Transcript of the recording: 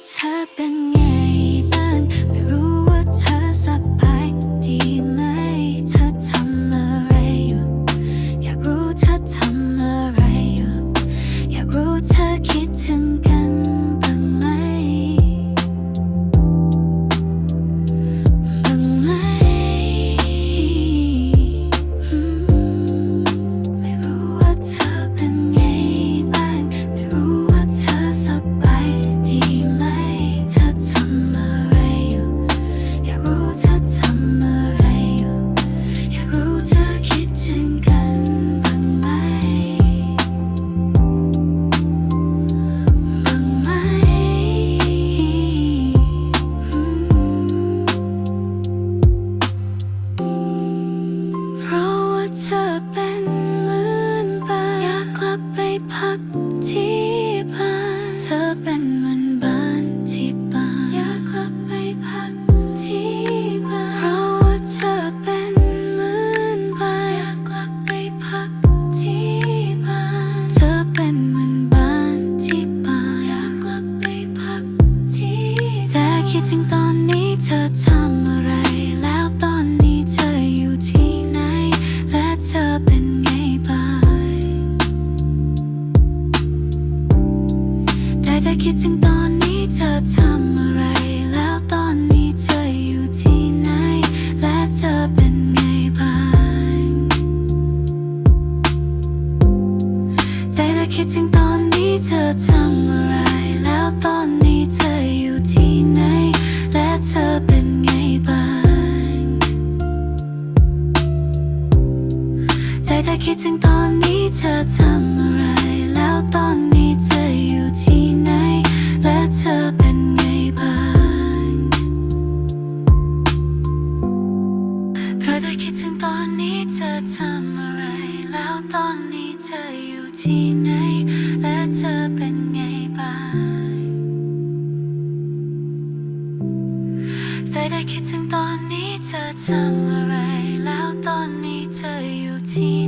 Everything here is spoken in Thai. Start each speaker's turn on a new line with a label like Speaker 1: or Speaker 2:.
Speaker 1: 어차피 คิดถึงตอนนี้เธอทำอะไร แล้วตอนนี้เธออยู่ที่ไหน และเธอเป็นไงบ้างได้แต่คิดถึงตอนนี้เธอทำอะไร แล้วตอนนี้เธออยู่ที่ไหน และเธอเป็นไงบ้างได้แต่คิดถึงตอนนี้เธอทำอะไร ได้แต่คิดถึงตอนนี้เธอทำอะไร แล้วตอนนี้เธออยู่ที่ไหน และเธอเป็นไงบ้างเพราะได้คิดถึงตอนนี้เธอทำอะไร แล้วตอนนี้เธออยู่ที่ไหน และเธอเป็นไงบ้างใจได้คิดถึงตอนนี้เธอทำอะไร แล้วตอนนี้เธออยู่ที่